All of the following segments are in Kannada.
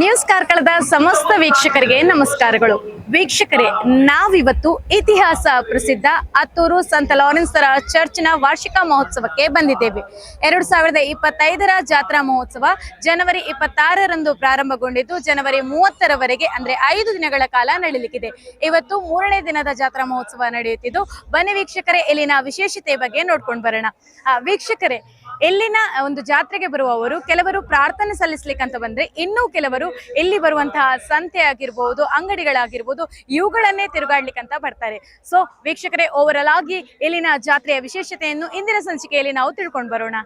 ನ್ಯೂಸ್ ಕಾರ್ಕಳದ ಸಮಸ್ತ ವೀಕ್ಷಕರಿಗೆ ನಮಸ್ಕಾರಗಳು. ವೀಕ್ಷಕರೇ, ನಾವಿವತ್ತು ಇತಿಹಾಸ ಪ್ರಸಿದ್ಧ ಅತ್ತೂರು ಸಂತ ಲಾರೆನ್ಸರ ಚರ್ಚ್ನ ವಾರ್ಷಿಕ ಮಹೋತ್ಸವಕ್ಕೆ ಬಂದಿದ್ದೇವೆ. ಎರಡು ಸಾವಿರದ ಇಪ್ಪತ್ತೈದರ ಜಾತ್ರಾ ಮಹೋತ್ಸವ ಜನವರಿ ಇಪ್ಪತ್ತಾರರಂದು ಪ್ರಾರಂಭಗೊಂಡಿದ್ದು, ಜನವರಿ ಮೂವತ್ತರವರೆಗೆ, ಅಂದ್ರೆ ಐದು ದಿನಗಳ ಕಾಲ ನಡೀಲಿಕ್ಕಿದೆ. ಇವತ್ತು ಮೂರನೇ ದಿನದ ಜಾತ್ರಾ ಮಹೋತ್ಸವ ನಡೆಯುತ್ತಿದ್ದು, ಬನ್ನಿ ವೀಕ್ಷಕರೇ, ಇಲ್ಲಿನ ವಿಶೇಷತೆ ಬಗ್ಗೆ ನೋಡ್ಕೊಂಡು ಬರೋಣ. ವೀಕ್ಷಕರೇ ಇಲ್ಲಿನ ಒಂದು ಜಾತ್ರೆಗೆ ಬರುವವರು, ಕೆಲವರು ಪ್ರಾರ್ಥನೆ ಸಲ್ಲಿಸ್ಲಿಕ್ಕೆ ಅಂತ ಬಂದ್ರೆ ಇನ್ನೂ ಕೆಲವರು ಇಲ್ಲಿ ಬರುವಂತಹ ಸಂತೆ ಆಗಿರ್ಬೋದು ಅಂಗಡಿಗಳಾಗಿರ್ಬೋದು, ಇವುಗಳನ್ನೇ ತಿರುಗಾಡ್ಲಿಕ್ಕೆ ಅಂತ ಬರ್ತಾರೆ. ಸೊ ವೀಕ್ಷಕರೇ ಓವರಲ್ ಆಗಿ ಇಲ್ಲಿನ ಜಾತ್ರೆಯ ವಿಶೇಷತೆಯನ್ನು ಇಂದಿನ ಸಂಚಿಕೆಯಲ್ಲಿ ನಾವು ತಿಳ್ಕೊಂಡು ಬರೋಣ.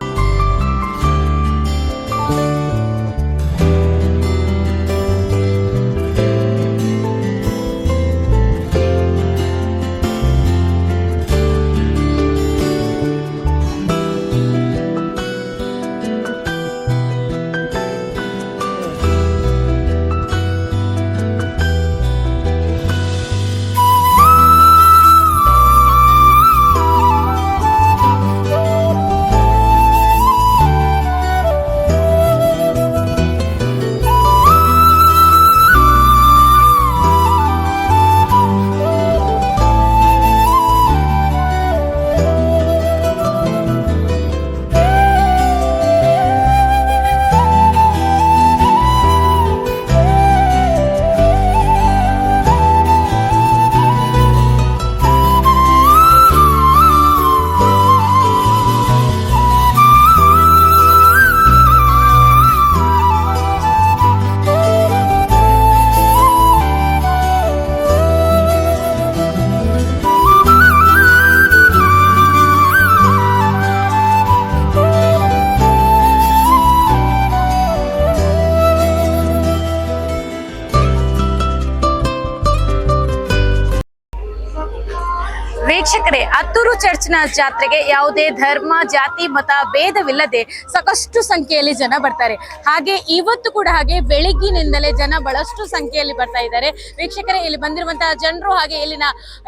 ವೀಕ್ಷಕರೇ ಹತ್ತೂರು ಚರ್ಚ್ನ ಜಾತ್ರೆಗೆ ಯಾವುದೇ ಧರ್ಮ ಜಾತಿ ಮತ ಭೇದವಿಲ್ಲದೆ ಸಾಕಷ್ಟು ಸಂಖ್ಯೆಯಲ್ಲಿ ಜನ ಬರ್ತಾರೆ. ಹಾಗೆ ಇವತ್ತು ಕೂಡ ಹಾಗೆ ಬೆಳಿಗ್ಗಿನಿಂದಲೇ ಜನ ಬಹಳಷ್ಟು ಸಂಖ್ಯೆಯಲ್ಲಿ ಬರ್ತಾ ಇದ್ದಾರೆ. ವೀಕ್ಷಕರೇ ಇಲ್ಲಿ ಬಂದಿರುವಂತಹ ಜನರು ಹಾಗೆ ಇಲ್ಲಿನ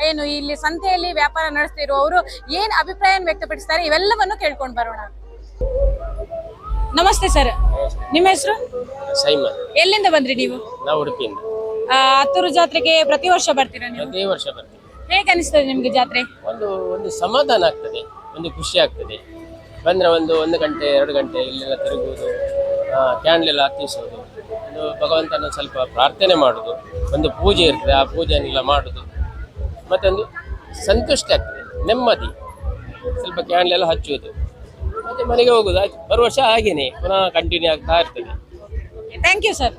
ಏನು ಇಲ್ಲಿ ಸಂತೆಯಲ್ಲಿ ವ್ಯಾಪಾರ ನಡೆಸ್ತಿರುವವರು ಏನ್ ಅಭಿಪ್ರಾಯ ವ್ಯಕ್ತಪಡಿಸ್ತಾರೆ ಇವೆಲ್ಲವನ್ನು ಕೇಳ್ಕೊಂಡು ಬರೋಣ. ನಮಸ್ತೆ ಸರ್. ನಿಮ್ಮ ಹೆಸರು? ಸೈಮನ್ ಎಲ್ಲಿಂದ ಬಂದ್ರಿ ನೀವು? ನಾವು ಉಡುಪಿಯಿಂದ. ಆ, ಹತ್ತೂರು ಜಾತ್ರೆಗೆ ಪ್ರತಿ ವರ್ಷ ಬರ್ತೀರಾ ನೀವು? ಪ್ರತಿ ವರ್ಷ ಬರ್ತೀವಿ. ಹೇಗೆ ಅನಿಸ್ತದೆ ನಿಮಗೆ ಜಾತ್ರೆ? ಒಂದು ಒಂದು ಸಮಾಧಾನ ಆಗ್ತದೆ ಒಂದು ಖುಷಿ ಆಗ್ತದೆ. ಬಂದ್ರೆ ಒಂದು ಒಂದು ಗಂಟೆ ಎರಡು ಗಂಟೆ ಇಲ್ಲೆಲ್ಲ ತಿರುಗುವುದು ಕ್ಯಾಂಡ್ಲ್ ಎಲ್ಲ ಹತ್ತಿಸೋದು ಒಂದು ಭಗವಂತನ ಸ್ವಲ್ಪ ಪ್ರಾರ್ಥನೆ ಮಾಡೋದು ಒಂದು ಪೂಜೆ ಇರ್ತದೆ ಆ ಪೂಜೆಯನ್ನೆಲ್ಲ ಮಾಡೋದು ಮತ್ತೊಂದು ಸಂತುಷ್ಟಿ ಆಗ್ತದೆ ನೆಮ್ಮದಿ. ಸ್ವಲ್ಪ ಕ್ಯಾಂಡ್ಲ್ ಎಲ್ಲ ಹಚ್ಚುವುದು. ಮತ್ತೆ ಮನೆಗೆ ಹೋಗೋದು ಬರುವ ವರ್ಷ ಹಾಗೇನೆ ಪುನಃ ಕಂಟಿನ್ಯೂ ಆಗ್ತಾ ಇರ್ತದೆ. ಥ್ಯಾಂಕ್ ಯು ಸರ್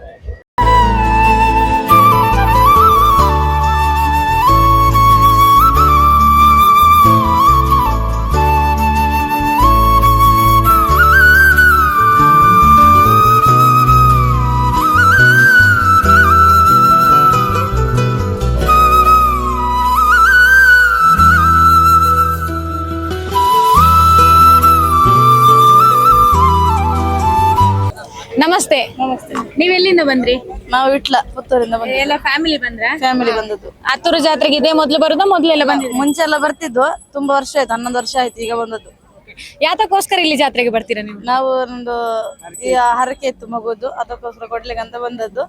ಬಂದ್ರಿ? ನಾವು ಇಟ್ಲ ಪುತ್ತೂರಿಂದ ಎಲ್ಲ ಫ್ಯಾಮಿಲಿ ಬಂದ್ರ? ಫ್ಯಾಮಿಲಿ ಬಂದದ್ದು. ಹತ್ತೂರು ಜಾತ್ರೆಗೆ ಇದೇ ಮೊದ್ಲು ಬರುದಾ ಮೊದ್ಲೆಲ್ಲ ಬಂದಿದ್ರಿ? ಮುಂಚೆ ಎಲ್ಲ ಬರ್ತಿದ್ವು ತುಂಬಾ ವರ್ಷ ಆಯ್ತು ಹನ್ನೊಂದು ವರ್ಷ ಆಯ್ತು ಈಗ ಬಂದದ್ದು. ಯಾತಕ್ಕೋಸ್ಕರ ಇಲ್ಲಿ ಜಾತ್ರೆಗೆ ಬರ್ತೀರಾ ನೀವು? ನಾವು ಒಂದು ಈ ಹರಕೆ ಇತ್ತು ಮಗುದು ಅದಕ್ಕೋಸ್ಕರ ಕೊಡ್ಲಿಕ್ಕೆ ಅಂತ ಬಂದದ್ದು.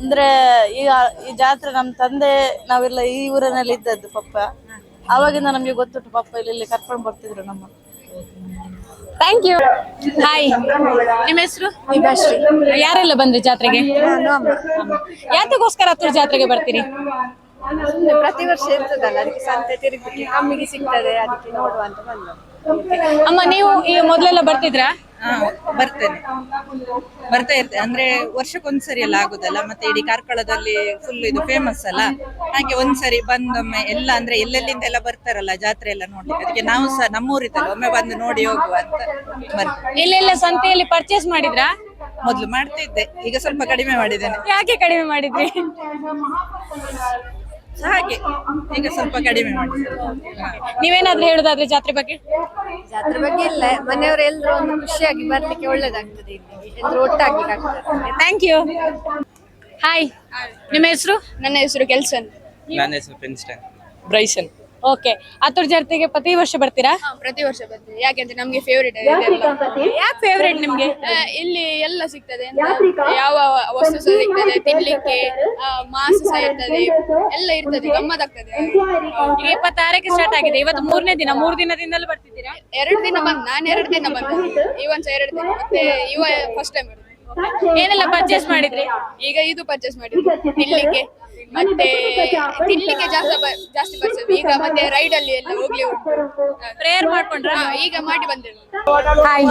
ಅಂದ್ರೆ ಈಗ ಈ ಜಾತ್ರೆ ನಮ್ ತಂದೆ ನಾವೆಲ್ಲ ಈ ಊರಿನಲ್ಲಿ ಇದ್ದದ್ದು ಪಪ್ಪ ಅವಾಗಿಂದ ನಮ್ಗೆ ಗೊತ್ತುಂಟು ಪಪ್ಪ ಇಲ್ಲಿ ಕರ್ಕೊಂಡು ಬರ್ತಿದ್ರು ನಮ್ಮ ಥ್ಯಾಂಕ್ ಯು ಹಾಯ್ ನಿಮ್ಮ ಹೆಸರು? ಯಾರೆಲ್ಲ ಬಂದ್ರಿ ಜಾತ್ರೆಗೆ? ಯಾತಕ್ಕೋಸ್ಕರ ಹತ್ತೂರು ಜಾತ್ರೆಗೆ ಬರ್ತೀರಿ? ಪ್ರತಿ ವರ್ಷ ಇರ್ತದಲ್ಲ ಅದಕ್ಕೆ ಸಂತೆ ತಿರುಗಿ ಕಮ್ಮಿಗೆ ಸಿಗ್ತದೆ ಅದಕ್ಕೆ ನೋಡುವ ಅಂತ ಬಂದು ಅಮ್ಮ ನೀವು ಈ ಮೊದಲೆಲ್ಲ ಬರ್ತಿದ್ರಾ? ಹಾ, ಬರ್ತೇನೆ. ಬರ್ತಾ ಇರ್ತೇನೆ ಅಂದ್ರೆ ವರ್ಷಕ್ಕೊಂದ್ಸರಿ ಎಲ್ಲ ಆಗುದಲ್ಲ ಮತ್ತೆ ಇಡೀ ಕಾರ್ಕಳದಲ್ಲಿ ಫುಲ್ ಇದು ಫೇಮಸ್ ಅಲ್ಲ? ಹಾಗೆ ಒಂದ್ಸರಿ ಬಂದೊಮ್ಮೆ ಎಲ್ಲ ಅಂದ್ರೆ ಎಲ್ಲೆಲ್ಲಿಂದ ಎಲ್ಲ ಬರ್ತಾರಲ್ಲ ಜಾತ್ರೆ ಎಲ್ಲ ನೋಡ್ಲಿಕ್ಕೆ? ಅದಕ್ಕೆ ನಾವು ಸಹ ನಮ್ಮೂರಿದ್ದಲ್ಲ ಒಮ್ಮೆ ಬಂದು ನೋಡಿ ಹೋಗುವ ಅಂತ ಬರ್ತೇವೆ ಇಲ್ಲೆಲ್ಲ ಸಂತೆಯಲ್ಲಿ ಪರ್ಚೇಸ್ ಮಾಡಿದ್ರಾ? ಮೊದ್ಲು ಮಾಡ್ತಿದ್ದೆ ಈಗ ಸ್ವಲ್ಪ ಕಡಿಮೆ ಮಾಡಿದ್ದೇನೆ. ಯಾಕೆ ಕಡಿಮೆ ಮಾಡಿದ್ರಿ? ಹಾಗೆ ಈಗ ಸ್ವಲ್ಪ ಕಡಿಮೆ ಮಾಡಿ. ನೀವೇನಾದ್ರೂ ಹೇಳುದಾದ್ರೆ ಜಾತ್ರೆ ಬಗ್ಗೆ? ಜಾತ್ರೆ ಬಗ್ಗೆ ಇಲ್ಲ. ಮನೆಯವರು ಎಲ್ಲರೂ ಒಂದು ಖುಷಿಯಾಗಿ ಬರ್ಲಿಕ್ಕೆ ಒಳ್ಳೇದಾಗ್ತದೆ ಇಲ್ಲಿಗೆ ಎಲ್ಲರೂ ಒಟ್ಟಾಗಿ ಥ್ಯಾಂಕ್ ಯು ಹಾಯ್ ನಿಮ್ಮ ಹೆಸರು? ನನ್ನ ಹೆಸರು ಕೆಲ್ಸನ್. ನನ್ನ ಹೆಸರು ಪ್ರಿನ್ಸ್ಟನ್. ಬ್ರೈಸನ್. ಓಕೆ ಹತ್ತೂರು ಜಾತ್ರೆಗೆ ಪ್ರತಿ ವರ್ಷ ಬರ್ತೀರಾ? ಹಾ, ಪ್ರತಿ ವರ್ಷ ಬರ್ತೀವಿ. ಯಾಕೆಂದ್ರೆ ನಮ್ಗೆ ಫೇವ್ರೇಟ್ ಯಾಕೆ ಫೇವ್ರೇಟ್ ನಿಮ್ಗೆ? ಇಲ್ಲಿ ಎಲ್ಲ ಸಿಗ್ತದೆ ಯಾವ ವಸ್ತು ಸಹ ಸಿಗ್ತದೆ ತಿನ್ಲಿಕ್ಕೆ ಆ, ಮಾಂಸ ಸಹ ಇರ್ತದೆ ಎಲ್ಲ ಇರ್ತದೆ ಗಮ್ಮತ್ತಾಗ್ತದೆ. ಈಗ ಇಪ್ಪತ್ತಾರಕ್ಕೆ ಸ್ಟಾರ್ಟ್ ಆಗಿದೆ. ಇವತ್ತು ಮೂರನೇ ದಿನ ಮೂರು ದಿನದಿಂದಲೂ ಬರ್ತಿದ್ದೀರಾ? ಎರಡು ದಿನ ಬಂದ್ ನಾನು ಎರಡು ದಿನ ಬಂದೆ. ಇವನ್ ಸಹ ಎರಡು ದಿನ ಮತ್ತೆ ಇವ ಫಸ್ಟ್ ಟೈಮ್ ಏನೆಲ್ಲ ಪರ್ಚೇಸ್ ಮಾಡಿದ್ರಿ? ಈಗ ಇದು ಪರ್ಚೇಸ್ ಮಾಡಿದ್ರಿ ತಿನ್ಲಿಕ್ಕೆ. ಮತ್ತೆ ತಿನ್ಲಿಕ್ಕೆ ಜಾಸ್ತಿ ಜಾಸ್ತಿ ಬರ್ತೀವಿ ಈಗ ಮತ್ತೆ ರೈಡ್ ಅಲ್ಲಿ ಎಲ್ಲ ಹೋಗ್ಲಿ ಪ್ರೇಯರ್ ಮಾಡ್ಕೊಂಡ್ರ ಈಗ ಮಾಡಿ ಬಂದೆ ಹಾಯ್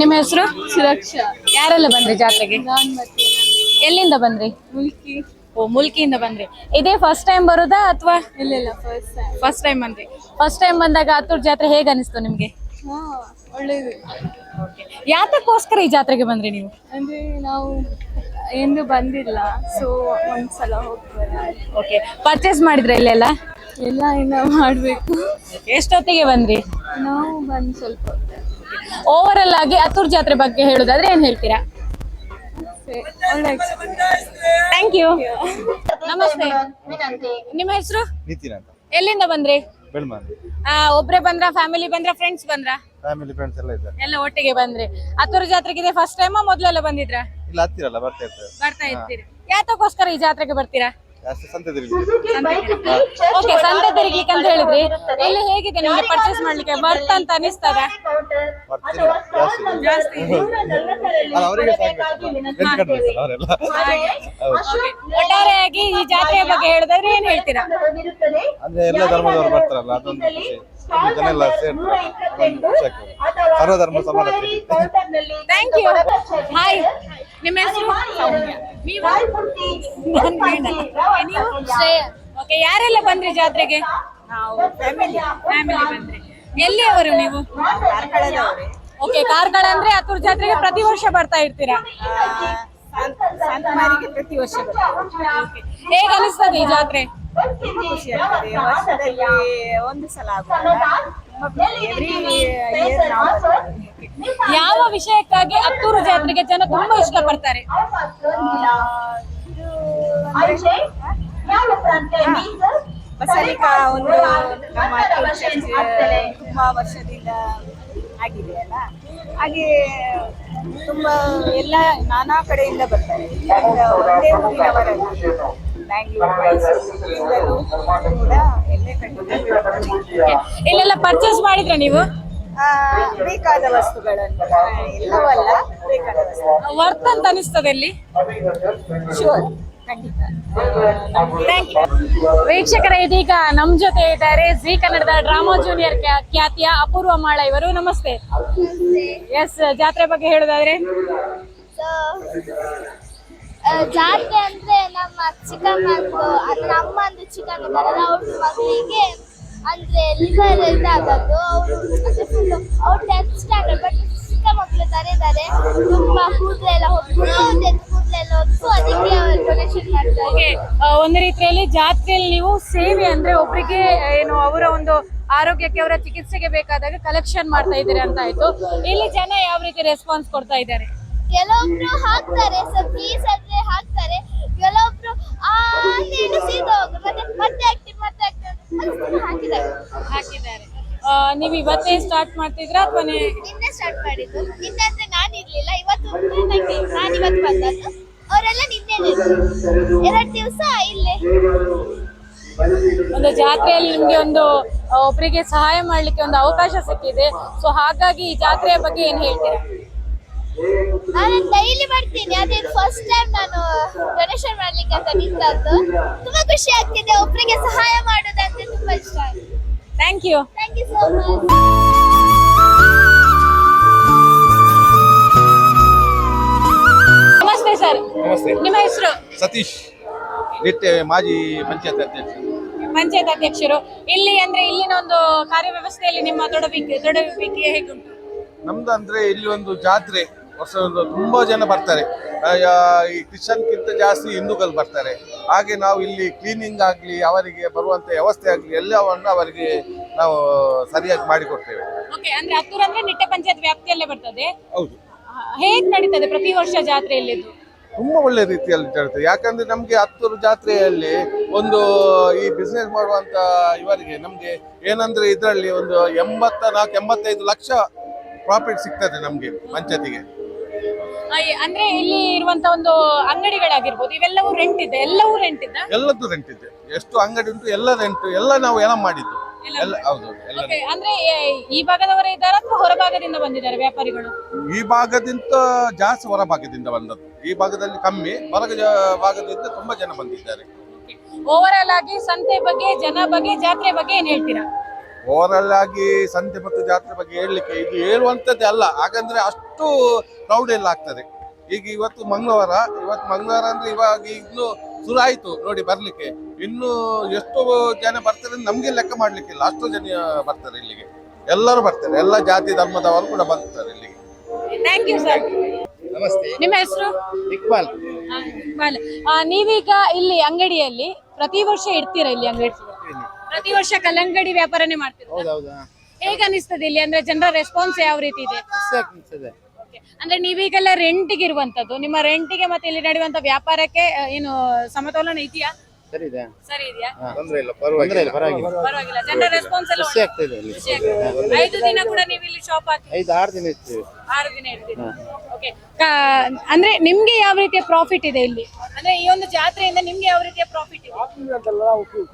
ನಿಮ್ಮ ಹೆಸರು? ಸುರಕ್ಷಾ. ಯಾರೆಲ್ಲ ಬಂದ್ರಿ ಜಾತ್ರೆಗೆ? ಎಲ್ಲಿಂದ ಬಂದ್ರಿ? ಮುಲ್ಕಿ. ಓ ಮುಲ್ಕಿಯಿಂದ ಬಂದ್ರಿ. ಇದೇ ಫಸ್ಟ್ ಟೈಮ್ ಬರೋದಾ ಅಥವಾ ಇಲ್ಲ ಇಲ್ಲ ಫಸ್ಟ್ ಟೈಮ್ ಫಸ್ಟ್ ಟೈಮ್ ಬಂದ್ರಿ? ಫಸ್ಟ್ ಟೈಮ್ ಬಂದಾಗ ಹತ್ತೂರ್ ಜಾತ್ರೆ ಹೇಗೆ ಅನಿಸ್ತು ನಿಮ್ಗೆ? ಒಳ್ಳೇದು. ಯಾತಕ್ಕೋಸ್ಕರ ಈ ಜಾತ್ರೆಗೆ ಬಂದ್ರಿ ನೀವು? ಅಂದ್ರೆ ನಾವು ಎಂದು ಬಂದಿಲ್ಲ. ಸೊ ಒಂದ್ಸಲ ಹೋಗ್ತಾರೆ ಓಕೆ ಪರ್ಚೇಸ್ ಮಾಡಿದ್ರೆ ಇಲ್ಲೆಲ್ಲ? ಎಲ್ಲ ಇನ್ನ ಮಾಡ್ಬೇಕು. ಎಷ್ಟೊತ್ತಿಗೆ ಬಂದ್ರಿ? ನಾವು ಬಂದ್ ಸ್ವಲ್ಪ ಓವರ್ ಆಗಿ ಅತುರ್ ಜಾತ್ರೆ ಬಗ್ಗೆ ಹೇಳುದಾದ್ರೆ ಏನ್ ಹೇಳ್ತೀರಾ? ಥ್ಯಾಂಕ್ ಯು ನಮಸ್ತೆ. ನಿಮ್ಮ ಹೆಸರು? ನಿತಿನ್ ಅಂತ. ಎಲ್ಲಿಂದ ಬಂದ್ರಿ? ಬೆಳ್ಮಾನಿ ಆ, ಒಬ್ರೇ ಬಂದ್ರ ಫ್ಯಾಮಿಲಿ ಬಂದ್ರ ಫ್ರೆಂಡ್ಸ್ ಬಂದ್ರ? ಫ್ಯಾಮಿಲಿ ಫ್ರೆಂಡ್ಸ್ ಎಲ್ಲ ಇದ್ದಾರೆ. ಎಲ್ಲ ಒಟ್ಟಿಗೆ ಬಂದ್ರಿ. ಅತುರ್ ಜಾತ್ರೆಗೆ ಇದೆ ಫಸ್ಟ್ ಟೈಮ್ ಮೊದ್ಲೆಲ್ಲ ಬಂದಿದ್ರ? ಇಲ್ಲ ಹತ್ತಿರಲ್ಲ ಬರ್ತಾ ಇರ್ತೇವೆ. ಬರ್ತಾ ಇರ್ತೀರಿ. ಯಾತಕ್ಕೋಸ್ಕರ ಈ ಜಾತ್ರೆಗೆ ಬರ್ತೀರಾ? ಜಾಸ್ತಿ ಸಂತೆ ತಿರುಗಿ ಓಕೆ ಸಂತೆ ತಿರುಗ್ಲಿಕ್ಕೆ ಅಂತ ಹೇಳಿದ್ರಿ. ಇಲ್ಲಿ ಹೇಗಿದೆ ನಿಮ್ಗೆ ಪರ್ಚೇಸ್ ಮಾಡ್ಲಿಕ್ಕೆ? ಬರ್ತ ಅಂತ ಅನಿಸ್ತದ? ಬರ್ತಿಲ್ಲ ಜಾಸ್ತಿ ಇದೆ. ಅಲ್ಲ ಅವರಿಗೆ ಸಾಕ್ಬೇಕಲ್ಲ ಕಟ್ಟಬೇಕಲ್ಲ ಅವರೆಲ್ಲ. ಹೌದು. ಒಟ್ಟಾರೆಯಾಗಿ ಈ ಜಾತ್ರೆಯ ಬಗ್ಗೆ ಹೇಳಿದ್ರೆ ಏನ್ ಹೇಳ್ತೀರಾ? ಅಂದ್ರೆ ಎಲ್ಲ ಧರ್ಮದವರು ಬರ್ತಾರಲ್ಲ ಅದೊಂದು ಖುಷಿ. ಒಂದು ಜನ ಎಲ್ಲ ಸೇರ್ತಾರೆ. ಅದೊಂದು ಖುಷಿ ಆಗ್ತದೆ ಸರ್ವಧರ್ಮ ಸಮಾನತೆ ಥ್ಯಾಂಕ್ ಯು ಹಾಯ್ ನಿಮ್ಮ ಹೆಸರು? ನೀವು. ನೀವು? ಓಕೆ ಯಾರೆಲ್ಲ ಬಂದ್ರಿ ಜಾತ್ರೆಗೆ? ಫ್ಯಾಮಿಲಿ ಬಂದ್ರಿ. ಎಲ್ಲಿಯವರು ನೀವು? ಓಕೆ ಕಾರ್ಕಳ ಅಂದ್ರೆ ಅತುರ್ ಜಾತ್ರೆಗೆ ಪ್ರತಿ ವರ್ಷ ಬರ್ತಾ ಇರ್ತೀರಾ? ಪ್ರತಿ ವರ್ಷ ಹೇಗೆ ಅನಿಸ್ತದೆ ಈ ಜಾತ್ರೆ? ಖುಷಿ ಆಗ್ತದೆ. ವರ್ಷದಲ್ಲಿ ಒಂದು ಸಲ ಆಗುತ್ತಲ್ಲ. ಎವ್ರಿ ಇಯರ್ ನಾವು ಯಾವ ವಿಷಯಕ್ಕಾಗಿ ಅತ್ತೂರು ಜಾತ್ರೆಗೆ ಜನ ತುಂಬಾ ಇಷ್ಟಪಡ್ತಾರೆ? ಬಸಲಿಕ ಒಂದು ನಮ್ಮ ತುಂಬಾ ವರ್ಷದಿಂದ ಆಗಿದೆ ಅಲ್ಲ? ಹಾಗೆ ತುಂಬಾ ಎಲ್ಲ ನಾನಾ ಕಡೆಯಿಂದ ಬರ್ತಾರೆ. ಒಂದೇ ಊರಿನವರಲ್ಲ ಬ್ಯಾಂಗ್ಳೂರು ಮೈಸೂರು ಕೂಡ ಎಲ್ಲೇ ಕಡೆ ಇಲ್ಲೆಲ್ಲ ಪರ್ಚೇಸ್ ಮಾಡಿದ್ರ ನೀವು? ಬೇಕಾದ ವಸ್ತುಗಳನ್ನು ಆ, ಎಲ್ಲವಲ್ಲ ಬೇಕಾದ ವಸ್ತು ವರ್ತ್ ಅಂತ ಅನಿಸ್ತದೆ ಇಲ್ಲಿ? ಶೂರ್ ವೀಕ್ಷಕರ ಇದೀಗ ನಮ್ ಜೊತೆ ಇದ್ದಾರೆ ಜಿ ಕನ್ನಡದ ಡ್ರಾಮಾ ಜೂನಿಯರ್ ಖ್ಯಾತಿಯ ಅಪೂರ್ವ ಮಾಳ ಇವರು. ನಮಸ್ತೆ. ಎಸ್ ಜಾತ್ರೆ ಬಗ್ಗೆ ಹೇಳೋದಾದ್ರೆ? ಜಾತ್ರೆ ಅಂದ್ರೆ ನಮ್ಮ ಚಿಕ್ಕಮ್ಮ ಅಂದ್ರೆ ಅಮ್ಮ ಒಂದು ಚಿಕ್ಕಮ್ಮ ಅವ್ರ ಮಗಳಿಗೆ ಅಂದ್ರೆ ಲಿವರ್ ಆದದ್ದು. ಅವರು ಅಂದ್ರೆ ಫುಲ್ ಅವ್ರು ಟೆಂತ್ ಸ್ಟ್ಯಾಂಡರ್ಡ್ ಬಟ್ ಚಿಕ್ಕ ಮಕ್ಕಳು ತರ ಇದ್ದಾರೆ ತುಂಬಾ ಕೂದಲೆಲ್ಲ ಕೂದಲೆಲ್ಲ ಹೊತ್ತು ಅದಕ್ಕೆ ಡೊನೇಷನ್ ಮಾಡ್ತಾರೆ. ಒಂದು ರೀತಿಯಲ್ಲಿ ಜಾತ್ರೆಯಲ್ಲಿ ನೀವು ಸೇವೆ ಅಂದ್ರೆ ಒಬ್ಬರಿಗೆ ಏನು ಅವರ ಒಂದು ಆರೋಗ್ಯಕ್ಕೆ ಅವರ ಚಿಕಿತ್ಸೆಗೆ ಬೇಕಾದಾಗ ಕಲೆಕ್ಷನ್ ಮಾಡ್ತಾ ಇದ್ದಾರೆ ಅಂತ ಆಯ್ತು. ಇಲ್ಲಿ ಜನ ಯಾವ ರೀತಿ ರೆಸ್ಪಾನ್ಸ್ ಕೊಡ್ತಾ ಇದ್ದಾರೆ? ಕೆಲವೊಬ್ರು ಹಾಕ್ತಾರೆ ಸೊ ಪ್ಲೀಸ್ ಅಂದ್ರೆ ಹಾಕ್ತಾರೆ. ಕೆಲವೊಬ್ರು ಆ ಅಂತ ಮತ್ತೆ ಮತ್ತೆ ಮತ್ತೆ ಆಗ್ತೀನಿ ಹಾಕಿದ್ದಾರೆ. ಹಾಕಿದ್ದಾರೆ. ಆ, ನೀವು ಇವತ್ತೇ ಸ್ಟಾರ್ಟ್ ಮಾಡ್ತಿದ್ರಾ ಅಥವಾ ನಿನ್ನೆ ಸ್ಟಾರ್ಟ್ ಮಾಡಿದ್ದು. ನಿನ್ನೆ ಅಂದ್ರೆ ನಾನು ಇರ್ಲಿಲ್ಲ. ಇವತ್ತು ನನಗೆ ನಾನು ಇವತ್ತು ಬಂದದ್ದು. ಅವರೆಲ್ಲ ನಿನ್ನೆ ಎರಡು ದಿವಸ ಇಲ್ಲೇ. ಒಂದು ಜಾತ್ರೆಯಲ್ಲಿ ನಿಮ್ಗೆ ಒಂದು ಆ, ಒಬ್ರಿಗೆ ಸಹಾಯ ಮಾಡ್ಲಿಕ್ಕೆ ಒಂದು ಅವಕಾಶ ಸಿಕ್ಕಿದೆ. ಸೊ ಹಾಗಾಗಿ ಈ ಜಾತ್ರೆಯ ಬಗ್ಗೆ ಏನ್ ಹೇಳ್ತೀರಾ? ನಾನು ಡೈಲಿ ಮಾಡ್ತೀನಿ. ಅದೇ ಫಸ್ಟ್ ಟೈಮ್ ನಾನು ಡೊನೇಷನ್ ಮಾಡ್ಲಿಕ್ಕೆ ಅಂತ ನಿಂತದ್ದು. ತುಂಬಾ ಖುಷಿ ಆಗ್ತಿದೆ. ಒಬ್ರಿಗೆ ಸಹಾಯ ಮಾಡೋದಂದ್ರೆ ತುಂಬಾ ಇಷ್ಟ thank you thank you so much ನಮಸ್ತೆ ಸರ್. ನಮಸ್ತೆ. ನಿಮ್ಮ ಹೆಸರು? ಸತೀಶ್. ನಿತ್ಯ ಮಾಜಿ ಪಂಚಾಯತ್ ಅಧ್ಯಕ್ಷ. ಪಂಚಾಯತ್ ಅಧ್ಯಕ್ಷರು. ಇಲ್ಲಿ ಅಂದ್ರೆ ಇಲ್ಲಿನ ಒಂದು ಕಾರ್ಯವ್ಯವಸ್ಥೆಯಲ್ಲಿ ನಿಮ್ಮ ತೊಡಗಿಕೆ ತೊಡಗುವಿಕೆ ಹೇಗುಂಟು? ನಮ್ದು ಅಂದ್ರೆ ಇಲ್ಲಿ ಒಂದು ಜಾತ್ರೆ. ವರ್ಷ ತುಂಬ ತುಂಬಾ ಜನ ಬರ್ತಾರೆ. ಈ ಕ್ರಿಶ್ಚನ್ಗಿಂತ ಜಾಸ್ತಿ ಹಿಂದೂಗಳು ಬರ್ತಾರೆ. ಹಾಗೆ ನಾವು ಇಲ್ಲಿ ಕ್ಲೀನಿಂಗ್ ಆಗಲಿ ಅವರಿಗೆ ಬರುವಂಥ ವ್ಯವಸ್ಥೆ ಆಗಲಿ ಎಲ್ಲವನ್ನು ಅವರಿಗೆ ನಾವು ಸರಿಯಾಗಿ ಮಾಡಿಕೊಡ್ತೇವೆ. ಓಕೆ ಅಂದ್ರೆ ಹತ್ತೂರು ಅಂದ್ರೆ ನಿಟ್ಟೆ ಪಂಚಾಯತ್ ವ್ಯಾಪ್ತಿಯಲ್ಲೇ ಬರ್ತದೆ. ಹೌದು. ಹೇಗೆ ನಡೀತದೆ ಪ್ರತಿ ವರ್ಷ ಜಾತ್ರೆಯಲ್ಲಿ ತುಂಬ ಒಳ್ಳೆ ರೀತಿಯಲ್ಲಿ ನಡೀತದೆ. ಯಾಕಂದ್ರೆ ನಮಗೆ ಹತ್ತೂರು ಜಾತ್ರೆಯಲ್ಲಿ ಒಂದು ಈ ಬಿಸ್ನೆಸ್ ಮಾಡುವಂಥ ಇವರಿಗೆ ನಮಗೆ ಏನಂದ್ರೆ ಇದರಲ್ಲಿ ಒಂದು ಎಂಬತ್ತ ನಾಲ್ಕು ಎಂಬತ್ತೈದು ಲಕ್ಷ ಪ್ರಾಫಿಟ್ ಸಿಗ್ತದೆ ನಮಗೆ ಪಂಚಾಯತಿಗೆ. ಅಂದ್ರೆ ಇಲ್ಲಿ ಇರುವಂತ ಒಂದು ಅಂಗಡಿಗಳಾಗಿರ್ಬೋದು ಇವೆಲ್ಲವೂ ರೆಂಟ್ ಇದೆ. ಎಲ್ಲವೂ ರೆಂಟ್ ಇದೆ? ಎಲ್ಲದ್ದು ರೆಂಟ್ ಇದೆ. ಎಷ್ಟು ಅಂಗಡಿ ಉಂಟು ಎಲ್ಲ ರೆಂಟ್ ಎಲ್ಲ ನಾವು ಏನ ಮಾಡಿದ್ದು. ಎಲ್ಲ ಹೌದು ಎಲ್ಲ ಅಂದ್ರೆ ಈ ಭಾಗದವರೇ ಇದ್ದಾರೆ ಅಥವಾ ಹೊರಭಾಗದಿಂದ ಬಂದಿದ್ದಾರೆ ವ್ಯಾಪಾರಿಗಳು? ಈ ಭಾಗದಿಂದ ಜಾಸ್ತಿ ಹೊರ ಭಾಗದಿಂದ ಬಂದದ್ದು. ಈ ಭಾಗದಲ್ಲಿ ಕಮ್ಮಿ ಹೊರ ಭಾಗದಿಂದ ತುಂಬಾ ಜನ ಬಂದಿದ್ದಾರೆ. ಓವರ್ ಆಲ್ ಆಗಿ ಸಂತೆ ಬಗ್ಗೆ ಜನ ಬಗ್ಗೆ ಜಾತ್ರೆ ಬಗ್ಗೆ ಏನ್ ಹೇಳ್ತೀರಾ? ಓವರಾಲ್ ಆಗಿ ಸಂತೆ ಮತ್ತು ಜಾತ್ರೆ ಬಗ್ಗೆ ಹೇಳಲಿಕ್ಕೆ ಇದು ಹೇಳುವಂಥದ್ದೇ ಅಲ್ಲ. ಹಾಗಂದ್ರೆ ಅಷ್ಟು ಕ್ರೌಡ್ ಎಲ್ಲ ಆಗ್ತದೆ. ಈಗ ಇವತ್ತು ಮಂಗಳವಾರ ಇವತ್ತು ಮಂಗಳವಾರ ಅಂದ್ರೆ ಇವಾಗ ಇನ್ನೂ ಶುರು ಆಯ್ತು ನೋಡಿ ಬರಲಿಕ್ಕೆ. ಇನ್ನು ಎಷ್ಟು ಜನ ಬರ್ತಾರೆ ನಮಗೆ ನಮ್ಗೆ ಲೆಕ್ಕ ಮಾಡಲಿಕ್ಕಿಲ್ಲ. ಅಷ್ಟು ಜನ ಬರ್ತಾರೆ ಇಲ್ಲಿಗೆ. ಎಲ್ಲರೂ ಬರ್ತಾರೆ. ಎಲ್ಲ ಜಾತಿ ಧರ್ಮದವರು ಕೂಡ ಬರ್ತಾರೆ ಇಲ್ಲಿಗೆ. ಥ್ಯಾಂಕ್ ಯು ಸರ್ ನಮಸ್ತೆ. ನಿಮ್ಮ ಹೆಸರು? ಇಕ್ಬಾಲ್. ನೀವೀಗ ಇಲ್ಲಿ ಅಂಗಡಿಯಲ್ಲಿ ಪ್ರತಿ ವರ್ಷ ಇಡ್ತೀರಾ ಇಲ್ಲಿ ಅಂಗಡಿ? ಪ್ರತಿ ವರ್ಷ ಕಲ್ಲಂಗಡಿ ವ್ಯಾಪಾರನೇ ಮಾಡ್ತಿರೋದು. ಹೌದೌದಾ ಹೇಗೆ ಅನಿಸ್ತದೆ ಇಲ್ಲಿ? ಅಂದ್ರೆ ಜನರ ರೆಸ್ಪಾನ್ಸ್ ಯಾವ ರೀತಿ ಇದೆ? ಅಂದ್ರೆ ನೀವೀಗೆಲ್ಲ ರೆಂಟಿಗೆ ಇರುವಂತದ್ದು ನಿಮ್ಮ ರೆಂಟಿಗೆ ಮತ್ತೆ ಇಲ್ಲಿ ನಡೆಯುವಂತ ವ್ಯಾಪಾರಕ್ಕೆ ಆ, ಏನು ಸಮತೋಲನ ಇದೆಯಾ? ಸರಿ ಇದೆ? ಸರಿ ಇದೆಯಾ? ತೊಂದ್ರೆ ಇಲ್ಲ ಪರವಾಗಿಲ್ಲ. ಇಲ್ಲ ಪರವಾಗಿಲ್ಲ. ಪರವಾಗಿಲ್ಲ. ಜನರ ರೆಸ್ಪಾನ್ಸ್ ಎಲ್ಲ ಖುಷಿ ಆಗ್ತದೆ ಇಲ್ಲಿ ಖುಷಿ ಆಗ್ತದೆ. ಐದು ದಿನ ಕೂಡ ನೀವು ಇಲ್ಲಿ ಶಾಪ್ ಹಾಕಿ. ಐದು ಆರು ದಿನ ಇರ್ತೀವಿ. ಆರು ದಿನ ಇರ್ತೀರಿ. ಓಕೆ ಅಂದ್ರೆ ನಿಮ್ಗೆ ಯಾವ ರೀತಿಯ ಪ್ರಾಫಿಟ್ ಇದೆ ಇಲ್ಲಿ? ಅಂದ್ರೆ ಈ ಒಂದು ಜಾತ್ರೆಯಿಂದ ನಿಮ್ಗೆ ಯಾವ ರೀತಿಯ ಪ್ರಾಫಿಟ್ ಇದೆ?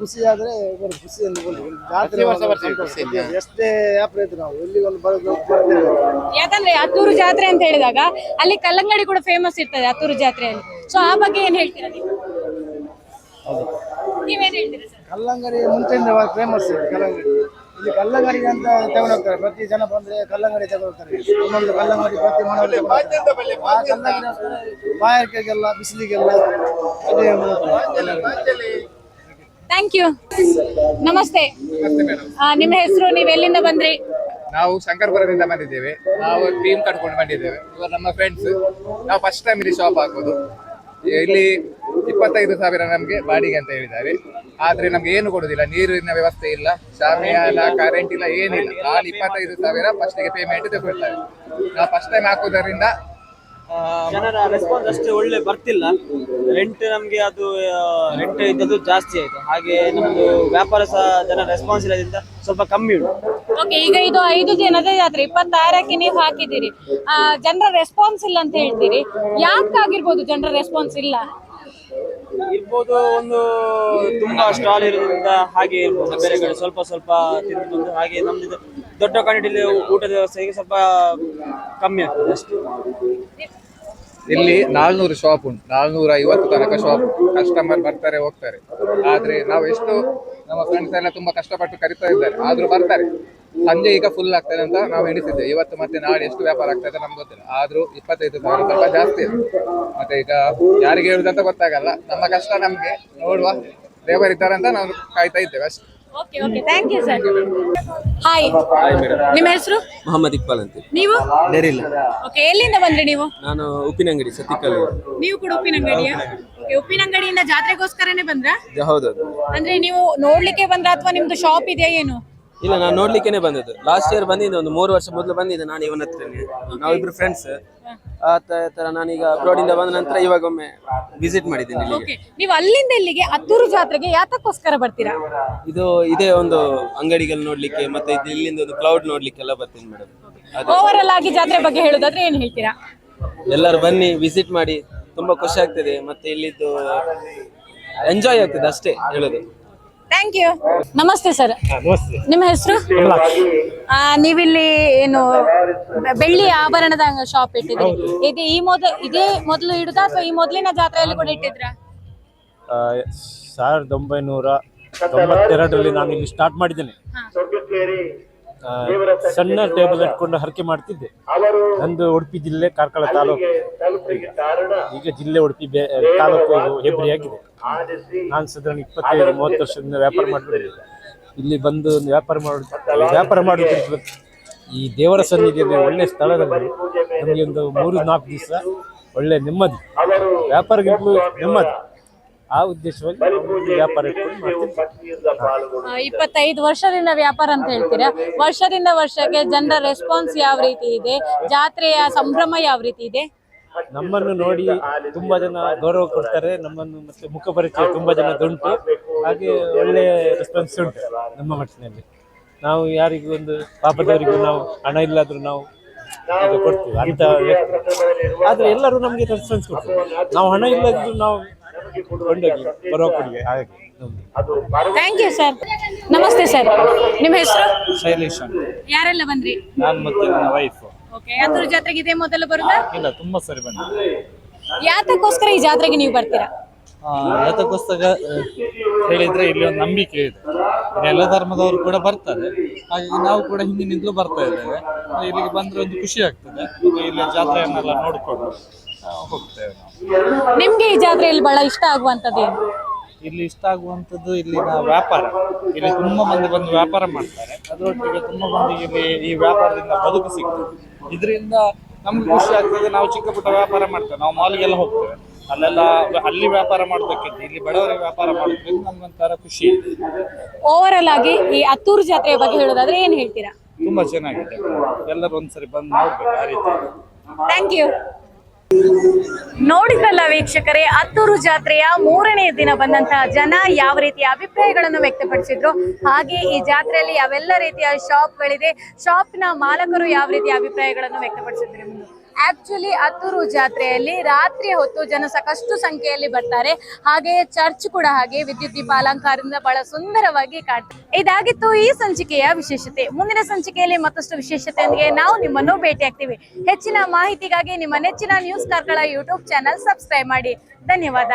ಖುಷಿ ಆದ್ರೆ ಬರೀ ಖುಷಿ ಎಂದು ಬರುದು. ಜಾತ್ರೆ ಪ್ರತಿ ವರ್ಷ ಬರ್ತೀವಿ ಖುಷಿಯಿಂದ. ಎಷ್ಟೇ ವ್ಯಾಪಾರ ಇತ್ತು ನಾವು ಎಲ್ಲಿ ಒಂದು ಬರೋದು ಬರ್ತೇವೆ ಯಾಕಂದ್ರೆ ಹತ್ತೂರು ಜಾತ್ರೆ ಅಂತ ಹೇಳಿದಾಗ ಅಲ್ಲಿ ಕಲ್ಲಂಗಡಿ ಕೂಡ ಫೇಮಸ್ ಇರ್ತದೆ ಹತ್ತೂರು ಜಾತ್ರೆಯಲ್ಲಿ. ಸೊ ಆ ಬಗ್ಗೆ ಏನ್ ಹೇಳ್ತೀರಾ ನೀವು? ನೀವೇನ್ ಹೇಳ್ತೀರಾ ಸರ್? ಕಲ್ಲಂಗಡಿ ಮುಂಚೆಯಿಂದ ಫೇಮಸ್ ಇದೆ ಕಲ್ಲಂಗಡಿ. ಇಲ್ಲಿ ಕಲ್ಲಂಗಡಿ ಅಂತ ತಗೊಂಡು ಹೋಗ್ತಾರೆ. ಪ್ರತಿ ಜನ ಬಂದ್ರೆ ಕಲ್ಲಂಗಡಿ ತಗೊಳ್ತಾರೆ. ಹೋಗ್ತಾರೆ ಒಂದೊಂದು ಕಲ್ಲಂಗಡಿ ಪ್ರತಿ ಮನೆಯಲ್ಲಿ. ಆ ಕಲ್ಲಂಗಡಿ ಬಿಸಿಲಿಗೆಲ್ಲ ಅದೇ. ಥ್ಯಾಂಕ್ ಯು ನಮಸ್ತೆ. ಆ, ನಿಮ್ಮ ಹೆಸರು ನೀವು ಎಲ್ಲಿಂದ ಬಂದ್ರಿ? ನಾವು ಶಂಕರ್ಪುರದಿಂದ ಬಂದಿದ್ದೇವೆ. ನಾವು ಟೀಮ್ ಕಟ್ಕೊಂಡು ಬಂದಿದ್ದೇವೆ. ಇವರು ನಮ್ಮ ಫ್ರೆಂಡ್ಸ್ ನಾವು ಫಸ್ಟ್ ಟೈಮ್ ಇಲ್ಲಿ ಶಾಪ್ ಹಾಕೋದು. ಇಲ್ಲಿ ಇಪ್ಪತ್ತೈದು ಸಾವಿರ ನಮಗೆ ಬಾಡಿಗೆ ಅಂತ ಹೇಳಿದ್ದಾರೆ. ಆದ್ರೆ ನಮ್ಗೆ ಏನು ಕೊಡುದಿಲ್ಲ, ನೀರಿನ ವ್ಯವಸ್ಥೆ ಇಲ್ಲ, ಶಾಮಿಯಾನ ಕರೆಂಟ್ ಇಲ್ಲ, ಏನಿಲ್ಲ. ಖಾಲಿ ಇಪ್ಪತ್ತೈದು ಸಾವಿರ ಫಸ್ಟಿಗೆ ಪೇಮೆಂಟ್ ತಗೊಳ್ತಾರೆ. ನಾವು ಫಸ್ಟ್ ಟೈಮ್ ಹಾಕೋದರಿಂದ ಜನರ ರೆಸ್ಪಾನ್ಸ್ ಅಷ್ಟು ಒಳ್ಳೆ ಬರ್ತಿಲ್ಲ. ರೆಂಟ್ ನಮಗೆ ಅದು ರೆಂಟ್ ಇದ್ದದ್ದು ಜಾಸ್ತಿ ಆಯ್ತು. ಹಾಗೆ ನಮ್ದು ವ್ಯಾಪಾರ ಸಹ ಜನ ರೆಸ್ಪಾನ್ಸ್ ಇಲ್ಲದಿಂದ ಸ್ವಲ್ಪ ಕಮ್ಮಿ ಉಂಟು. ಓಕೆ ಈಗ ಇದು ಐದು ದಿನದ ಜಾತ್ರೆ ಇಪ್ಪತ್ತಾರಕ್ಕೆ ನೀವು ಹಾಕಿದ್ದೀರಿ. ಆ, ಜನರ ರೆಸ್ಪಾನ್ಸ್ ಇಲ್ಲ ಅಂತ ಹೇಳ್ತೀರಿ. ಯಾಕಾಗಿರ್ಬೋದು ಜನರ ರೆಸ್ಪಾನ್ಸ್ ಇಲ್ಲ? ಇರ್ಬೋದು ಒಂದು ತುಂಬಾ ಸ್ಟಾಲ್ ಇರೋದ್ರಿಂದ ಹಾಗೆ ಇರ್ಬೋದು. ಬೇರೆ ಕಡೆ ಸ್ವಲ್ಪ ಸ್ವಲ್ಪ ತಿಂದು ಬಂದು ಹಾಗೆ ನಮ್ದು ದೊಡ್ಡ ಕ್ವಾಂಟಿಟಿಲಿ ಊಟದ ವ್ಯವಸ್ಥೆಗೆ ಸ್ವಲ್ಪ ಕಮ್ಮಿ ಆಗ್ತದೆ ಅಷ್ಟೇ. ಇಲ್ಲಿ ನಾಲ್ನೂರು ಶಾಪ್ ಉಂಟು. ನಾಲ್ನೂರ ಐವತ್ತು ತನಕ ಶಾಪ್ ಕಸ್ಟಮರ್ ಬರ್ತಾರೆ, ಹೋಗ್ತಾರೆ. ಆದ್ರೆ ನಾವು ಎಷ್ಟು ನಮ್ಮ ಫ್ರೆಂಡ್ಸ್ ಎಲ್ಲ ತುಂಬಾ ಕಷ್ಟಪಟ್ಟು ಕರಿತಾ ಇದ್ದಾರೆ. ಆದ್ರೂ ಬರ್ತಾರೆ. ಸಂಜೆ ಈಗ ಫುಲ್ ಆಗ್ತದೆ ಅಂತ ನಾವು ಎಣಿಸಿದ್ದೇವೆ. ಇವತ್ತು ಮತ್ತೆ ನಾಳೆ ಎಷ್ಟು ವ್ಯಾಪಾರ ಆಗ್ತದೆ ನಮ್ಗೆ ಗೊತ್ತಿಲ್ಲ. ಆದ್ರೂ ಇಪ್ಪತ್ತೈದು ಸಾವಿರ ಸ್ವಲ್ಪ ಜಾಸ್ತಿ ಇದೆ. ಮತ್ತೆ ಈಗ ಯಾರಿಗೆ ಹೇಳುದಂತ ಗೊತ್ತಾಗಲ್ಲ. ನಮ್ಮ ಕಷ್ಟ ನಮ್ಗೆ ನೋಡುವ ಇದ್ದಾರೆ ಅಂತ ನಾವು ಕಾಯ್ತಾ ಇದ್ದೇವೆ ಅಷ್ಟೇ. Okay okay thank you sir hi ನಿಮ್ಮ ಹೆಸರು? ಮೊಹಮ್ಮದ್ ಇಕ್ಬಾಲ್ ಅಂತ. ನೀವು? ಓಕೆ ಎಲ್ಲಿಂದ ಬಂದ್ರಿ ನೀವು? ನಾನು ಉಪ್ಪಿನಂಗಡಿ ಸತಿಕಲ್ಲು ನೀವು ಕೂಡ ಉಪ್ಪಿನಂಗಡಿಯ ಓಕೆ ಉಪ್ಪಿನಂಗಡಿಯಿಂದ ಜಾತ್ರೆಗೋಸ್ಕರನೇ ಬಂದ್ರಾ? ಹೌದೌದು. ಅಂದ್ರೆ ನೀವು ನೋಡ್ಲಿಕ್ಕೆ ಬಂದ್ರ ಅಥವಾ ನಿಮ್ದು ಶಾಪ್ ಇದೆಯಾ ಏನು? ಇಲ್ಲ ನಾನು ನೋಡ್ಲಿಕ್ಕೆ ಬಂದದ್ದು. ಲಾಸ್ಟ್ ಇಯರ್ ಬಂದಿದ್ದೆ ಒಂದು ಮೂರು ವರ್ಷ ಮೊದಲು ಬಂದಿದ್ದೆ ನಾನು ಇವನ ಹತ್ರನೇ. ನಾವಿಬ್ರು ಫ್ರೆಂಡ್ಸ್ ಆ ತ- ತರ ನಾನೀಗ abroad ಇಂದ ಬಂದ ನಂತರ ಇವಾಗ ಒಮ್ಮೆ ವಿಸಿಟ್ ಮಾಡಿದ್ದೀನಿ ಇಲ್ಲಿಗೆ. ಓಕೆ ನೀವು ಅಲ್ಲಿಂದ ಇಲ್ಲಿಗೆ ಹತ್ತೂರು ಜಾತ್ರೆಗೆ ಯಾತಕ್ಕೋಸ್ಕರ ಬರ್ತೀರಾ? ಇದು ಇದೇ ಒಂದು ಅಂಗಡಿಗಳು ನೋಡ್ಲಿಕ್ಕೆ ಮತ್ತೆ ಇದು ಇಲ್ಲಿಂದ ಒಂದು ಕ್ಲೌಡ್ ನೋಡ್ಲಿಕ್ಕೆಲ್ಲ ಬರ್ತೀನಿ ಮೇಡಮ್ ಓವರ್ ಆಲ್ ಆಗಿ ಜಾತ್ರೆ ಬಗ್ಗೆ ಹೇಳೋದಾದ್ರೆ ಏನ್ ಹೇಳ್ತೀರಾ? ಎಲ್ಲರೂ ಬನ್ನಿ ವಿಸಿಟ್ ಮಾಡಿ. ತುಂಬಾ ಖುಷಿ ಆಗ್ತದೆ. ಮತ್ತೆ ಇಲ್ಲಿದ್ದು ಎಂಜಾಯ್ ಆಗ್ತದೆ ಅಷ್ಟೇ ಹೇಳೋದು. ಥ್ಯಾಂಕ್ ಯು ನಮಸ್ತೆ ಸರ್ ನಿಮ್ಮ ಹೆಸರು? ನೀವಿಲ್ಲಿ ಏನು ಬೆಳ್ಳಿ ಆಭರಣದ ಶಾಪ್ ಇಟ್ಟಿದ್ರಿ ಇದು ಈ ಮೊದಲು ಇದೇ ಮೊದಲು ಇಡುದಾ ಅಥವಾ ಈ ಮೊದಲಿನ ಜಾತ್ರೆಯಲ್ಲಿ ಕೂಡ ಇಟ್ಟಿದ್ರ ಸಾವಿರದ ಒಂಬೈನೂರ ತೊಂಬತ್ತೆರಡರಲ್ಲಿ ನಾನು ಇಲ್ಲಿ ಸ್ಟಾರ್ಟ್ ಮಾಡಿದ್ದೇನೆ ಸಣ್ಣ ಟೇಬಲ್ ಇಟ್ಕೊಂಡು ಹರಕೆ ಮಾಡ್ತಿದ್ದೆ. ನಂದು ಉಡುಪಿ ಜಿಲ್ಲೆ ಕಾರ್ಕಳ ತಾಲೂಕು. ಈಗ ಜಿಲ್ಲೆ ಉಡುಪಿ ತಾಲೂಕು ಹೆಬ್ರಿ ಆಗಿದೆ. ನಾನು ಸಾಧಾರಣ ಇಪ್ಪತ್ತೈದು ಮೂವತ್ತು ವರ್ಷದಿಂದ ವ್ಯಾಪಾರ ಮಾಡ್ತಿದ್ದೆ ಇಲ್ಲಿ ಬಂದು ವ್ಯಾಪಾರ ಮಾಡ ವ್ಯಾಪಾರ ಮಾಡೋದ್ರಿಂದ ಈ ದೇವರ ಸನ್ನಿಧಿಯಲ್ಲಿ ಒಳ್ಳೆ ಸ್ಥಳದಲ್ಲಿ ನಮಗೆ ಒಂದು ಮೂರು ನಾಲ್ಕು ದಿವಸ ಒಳ್ಳೆ ನೆಮ್ಮದಿ. ವ್ಯಾಪಾರಗಿಂತಲೂ ನೆಮ್ಮದಿ. ಆ ಉದ್ದೇಶವಾಗಿ ವ್ಯಾಪಾರ ಇಟ್ಕೊಂಡು ಇಪ್ಪತ್ತೈದು ವರ್ಷದಿಂದ ವ್ಯಾಪಾರ ಅಂತ ಹೇಳ್ತೀರಾ? ವರ್ಷದಿಂದ ವರ್ಷಕ್ಕೆ ಜನರ ರೆಸ್ಪಾನ್ಸ್ ಯಾವ ರೀತಿ ಇದೆ? ಜಾತ್ರೆಯ ಸಂಭ್ರಮ ಯಾವ ರೀತಿ ಇದೆ? ನಮ್ಮನ್ನು ನೋಡಿ ತುಂಬಾ ಜನ ಗೌರವ ಕೊಡ್ತಾರೆ. ನಮ್ಮನ್ನು ಮತ್ತೆ ಮುಖ ಪರಿಚಯ ತುಂಬಾ ಜನ ದುಂಟು. ಹಾಗೆ ಒಳ್ಳೆ ರೆಸ್ಪಾನ್ಸ್ ಉಂಟು ನಮ್ಮ ಮಟ್ಟಿನಲ್ಲಿ ನಾವು ಯಾರಿಗೂ ಒಂದು ಪಾಪದವರಿಗೂ ನಾವು ಹಣ ಇಲ್ಲಾದ್ರೂ ನಾವು ಇದು ಕೊಡ್ತೀವಿ. ಅಂತ ವ್ಯಕ್ತಿ ಆದ್ರೆ ಎಲ್ಲರೂ ನಮಗೆ ರೆಸ್ಪಾನ್ಸ್ ಕೊಡ್ತಾರೆ. ನಾವು ಹಣ ಇಲ್ಲದ್ದು ನಾವು ಕೊಂಡೋಗಿ ಬರೋ ಕೊಡುಗೆ. ಹಾಗೆ. ಥ್ಯಾಂಕ್ ಯು ಸರ್ ನಮಸ್ತೆ ಸರ್ ನಿಮ್ಮ ಹೆಸರು? ಶೈಲೇಶ್ ಅಂತ. ಯಾರೆಲ್ಲ ಬಂದ್ರಿ? ನಾನು ಮತ್ತೆ ನನ್ನ ವೈಫ್ ಓಕೆ ಅದ್ರ ಜಾತ್ರೆಗೆ ಇದೇ ಮೊದಲು ಬರುದಾ? ಇಲ್ಲ ತುಂಬಾ ಸರಿ ಬಂದಿದೆ. ಯಾತಕ್ಕೋಸ್ಕರ ಈ ಜಾತ್ರೆಗೆ ನೀವು ಬರ್ತೀರಾ? ಯಾತಕ್ಕೋಸ್ಕರ ಹೇಳಿದ್ರೆ ಇಲ್ಲಿ ಒಂದು ನಂಬಿಕೆ ಇದೆ. ಎಲ್ಲ ಧರ್ಮದವರು ಕೂಡ ಬರ್ತಾರೆ. ಹಾಗಾಗಿ ನಾವು ಕೂಡ ಹಿಂದಿನಿಂದಲೂ ಬರ್ತಾ ಇದ್ದೇವೆ. ಇಲ್ಲಿಗೆ ಬಂದ್ರೆ ಒಂದು ಖುಷಿ ಆಗ್ತದೆ. ಇಲ್ಲಿ ಜಾತ್ರೆಯನ್ನೆಲ್ಲ ನೋಡಿಕೊಂಡು ಹೋಗ್ತೇವೆ ನಾವು. ನಿಮ್ಗೆ ಈ ಜಾತ್ರೆಯಲ್ಲಿ ಬಹಳ ಇಷ್ಟ ಆಗುವಂತದ್ದು ಏನು? ಇಲ್ಲಿ ಇಷ್ಟ ಆಗುವಂಥದ್ದು ಇಲ್ಲಿನ ವ್ಯಾಪಾರ. ಇಲ್ಲಿ ತುಂಬಾ ಮಂದಿ ಬಂದು ವ್ಯಾಪಾರ ಮಾಡ್ತಾರೆ. ಅದರೊಟ್ಟಿಗೆ ತುಂಬಾ ಮಂದಿಗೆ ಇಲ್ಲಿ ಈ ವ್ಯಾಪಾರದಿಂದ ಬದುಕು ಸಿಗ್ತದೆ. ಇದರಿಂದ ನಮ್ಗೆ ಖುಷಿ ಆಗ್ತದೆ. ನಾವು ಚಿಕ್ಕ ಪುಟ್ಟ ವ್ಯಾಪಾರ ಮಾಡ್ತೇವೆ. ನಾವು ಮಾಲ್ಗೆಲ್ಲ ಹೋಗ್ತೇವೆ. ಅಲ್ಲೆಲ್ಲ ಅಲ್ಲಿ ವ್ಯಾಪಾರ ಮಾಡೋದಕ್ಕಿಂತ ಇಲ್ಲಿ ಬಡವರಿಗೆ ವ್ಯಾಪಾರ ಮಾಡೋದ್ರಿಂದ ನಮ್ಗೊಂಥರ ಖುಷಿ. ಓವರ್ ಆಲ್ ಆಗಿ ಈ ಅತ್ತೂರು ಜಾತ್ರೆಯ ಬಗ್ಗೆ ಹೇಳೋದಾದ್ರೆ ಏನ್ ಹೇಳ್ತೀರಾ? ತುಂಬಾ ಚೆನ್ನಾಗಿದೆ. ಎಲ್ಲರೂ ಒಂದ್ಸರಿ ಬಂದು ನೋಡ್ಬೇಕು ಆ ರೀತಿ. ಥ್ಯಾಂಕ್ ಯು ನೋಡಿದ್ರಲ್ಲ ವೀಕ್ಷಕರೇ ಅತ್ತೂರು ಜಾತ್ರೆಯ ಮೂರನೇ ದಿನ ಬಂದಂತಹ ಜನ ಯಾವ ರೀತಿಯ ಅಭಿಪ್ರಾಯಗಳನ್ನು ವ್ಯಕ್ತಪಡಿಸಿದ್ರು? ಹಾಗೆ ಈ ಜಾತ್ರೆಯಲ್ಲಿ ಯಾವೆಲ್ಲ ರೀತಿಯ ಶಾಪ್ಗಳಿದೆ ಶಾಪ್ನ ಮಾಲಕರು ಯಾವ ರೀತಿಯ ಅಭಿಪ್ರಾಯಗಳನ್ನು ವ್ಯಕ್ತಪಡಿಸಿದ್ರು ಆಕ್ಚುಲಿ ಹತ್ತೂರು ಜಾತ್ರೆಯಲ್ಲಿ ರಾತ್ರಿ ಹೊತ್ತು ಜನ ಸಾಕಷ್ಟು ಸಂಖ್ಯೆಯಲ್ಲಿ ಬರ್ತಾರೆ. ಹಾಗೆ ಚರ್ಚ್ ಕೂಡ ಹಾಗೆ ವಿದ್ಯುತ್ ದೀಪ ಅಲಂಕಾರದಿಂದ ಬಹಳ ಸುಂದರವಾಗಿ ಕಾಣ್ತದೆ ಇದಾಗಿತ್ತು ಈ ಸಂಚಿಕೆಯ ವಿಶೇಷತೆ. ಮುಂದಿನ ಸಂಚಿಕೆಯಲ್ಲಿ ಮತ್ತಷ್ಟು ವಿಶೇಷತೆಯೊಂದಿಗೆ ನಾವು ನಿಮ್ಮನ್ನು ಭೇಟಿಯಾಗ್ತೀವಿ. ಹೆಚ್ಚಿನ ಮಾಹಿತಿಗಾಗಿ ನಿಮ್ಮ ನೆಚ್ಚಿನ ನ್ಯೂಸ್ ಕಾರ್ಗಳ ಯೂಟ್ಯೂಬ್ ಚಾನಲ್ ಸಬ್ಸ್ಕ್ರೈಬ್ ಮಾಡಿ. ಧನ್ಯವಾದ.